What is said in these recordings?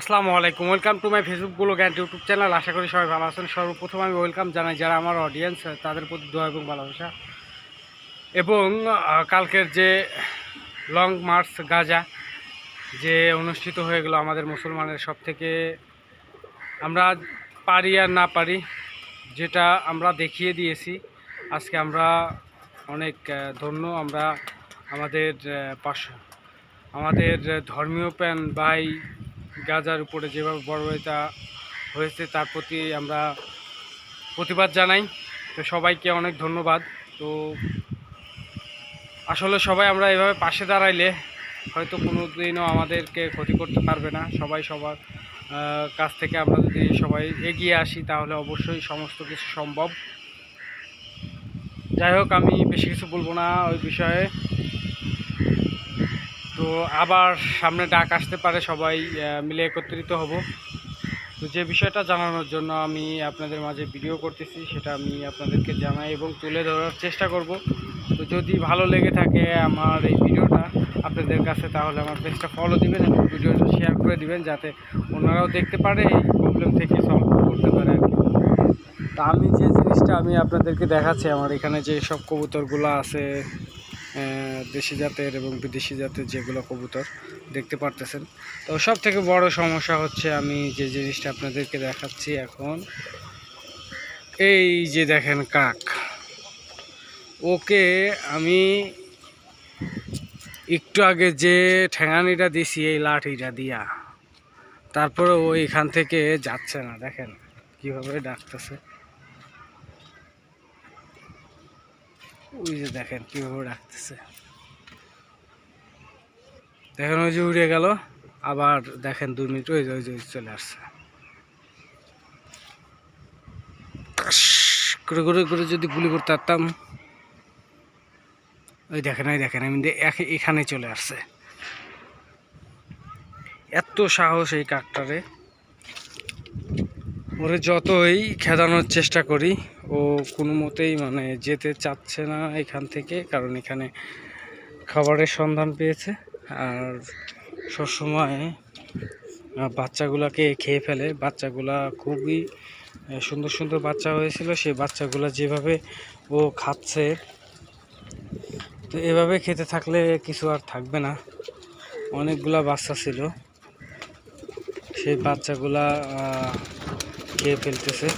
আসসালামু আলাইকুম। Welcome to my Facebook blog and YouTube channel আশা করি সবাই ভালো আছেন। সর্বপ্রথম আমি ওয়েলকাম জানাই যারা আমার অডিয়েন্স তাদের প্রতি দোয়া এবং ভালোবাসা। এবং কালকের যে লং মার্চ গাজা, যে অনুষ্ঠিত হয়ে গেল আমাদের মুসলমানের সব থেকে আমরা পারি আর না পারি, যেটা আমরা দেখিয়ে দিয়েছি। আজকে আমরা অনেক ধন্য আমরা আমাদের পাশ আমাদের ধর্মীয় প্যান ভাই গাজার উপরে যেভাবে বড় হয়েছে তার প্রতি আমরা প্রতিবাদ জানাই। তো সবাইকে অনেক ধন্যবাদ। তো আসলে সবাই আমরা এভাবে পাশে দাঁড়াইলে হয়তো কোনো দিনও আমাদেরকে ক্ষতি করতে পারবে না। সবাই সবার কাছ থেকে আমরা যদি সবাই এগিয়ে আসি তাহলে অবশ্যই সমস্ত কিছু সম্ভব। যাই হোক, আমি বেশি কিছু বলব না ওই বিষয়ে। তো আবার সামনে ডাক আসতে পারে, সবাই মিলে একত্রিত হব। তো যে বিষয়টা জানানোর জন্য আমি আপনাদের মাঝে ভিডিও করতেছি, সেটা আমি আপনাদেরকে জানাই এবং তুলে ধরার চেষ্টা করব। তো যদি ভালো লেগে থাকে আমার এই ভিডিওটা, আপনাদের কাছে তাহলে আমার পেজটা ফলো দিবেন এবং ভিডিওটা শেয়ার করে দিবেন, যাতে ওনারাও দেখতে পারে এই প্রবলেম থেকে সলভ করতে পারে আর কি। তা আমি যে জিনিসটা আমি আপনাদেরকে দেখাচ্ছি, আমার এখানে যে সব কবুতরগুলো আছে দেশি জাতের এবং বিদেশি জাতের যেগুলো কবুতর দেখতে পারতেছেন। তো সব থেকে বড় সমস্যা হচ্ছে আমি যে জিনিসটা আপনাদেরকে দেখাচ্ছি এখন, এই যে দেখেন কাক। ওকে আমি একটু আগে যে ঠেঙানিটা দিছি, এই লাঠিটা দিয়া তারপরে ও এখান থেকে যাচ্ছে না। দেখেন কীভাবে ডাকতেছে। ওই যে দেখেন কীভাবে ডাকতেছে দেখেন ওই যে উড়ে গেল, আবার দেখেন দুই মিনিট, ওই যে ওই যে চলে আসছে। করে করে করে যদি গুলি করতে পারতাম। ওই দেখেন ওই দেখেন, আমি এখানে চলে আসছে। এত সাহস এই কাকটারে ওরে যতই খেদানোর চেষ্টা করি ও কোনো মতেই মানে যেতে চাচ্ছে না এখান থেকে, কারণ এখানে খাবারের সন্ধান পেয়েছে। আর সবসময় বাচ্চাগুলাকে খেয়ে ফেলে। বাচ্চাগুলা খুবই সুন্দর সুন্দর বাচ্চা হয়েছিল। সেই বাচ্চাগুলা যেভাবে ও খাচ্ছে, তো এভাবে খেতে থাকলে কিছু আর থাকবে না। অনেকগুলা বাচ্চা ছিল। সেই বাচ্চাগুলা খেয়ে ফেলতেছে।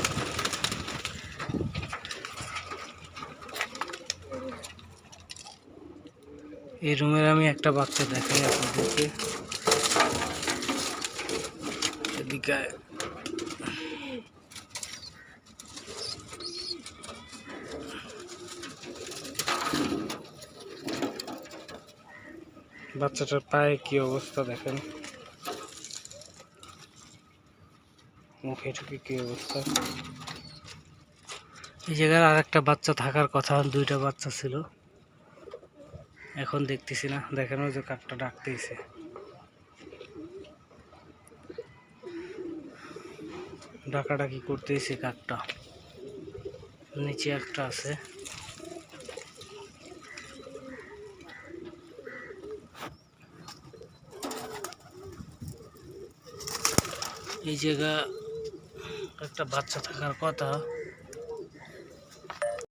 এই রুমের আমি একটা বাচ্চা দেখাই আপনাদেরকে। এদিকে বাচ্চাটার পায়ে কি অবস্থা দেখেন। মুখে টুকে কি অবস্থা। এই জায়গায় আর একটা বাচ্চা থাকার কথা, দুইটা বাচ্চা ছিল। এখন দেখতেছি না দেখেন ওই যে কাকটা ডাকতেছে। ডাকাডাকি করতেছে কাকটা নিচে একটা আছে। এই জায়গা একটা বাচ্চা থাকার কথা।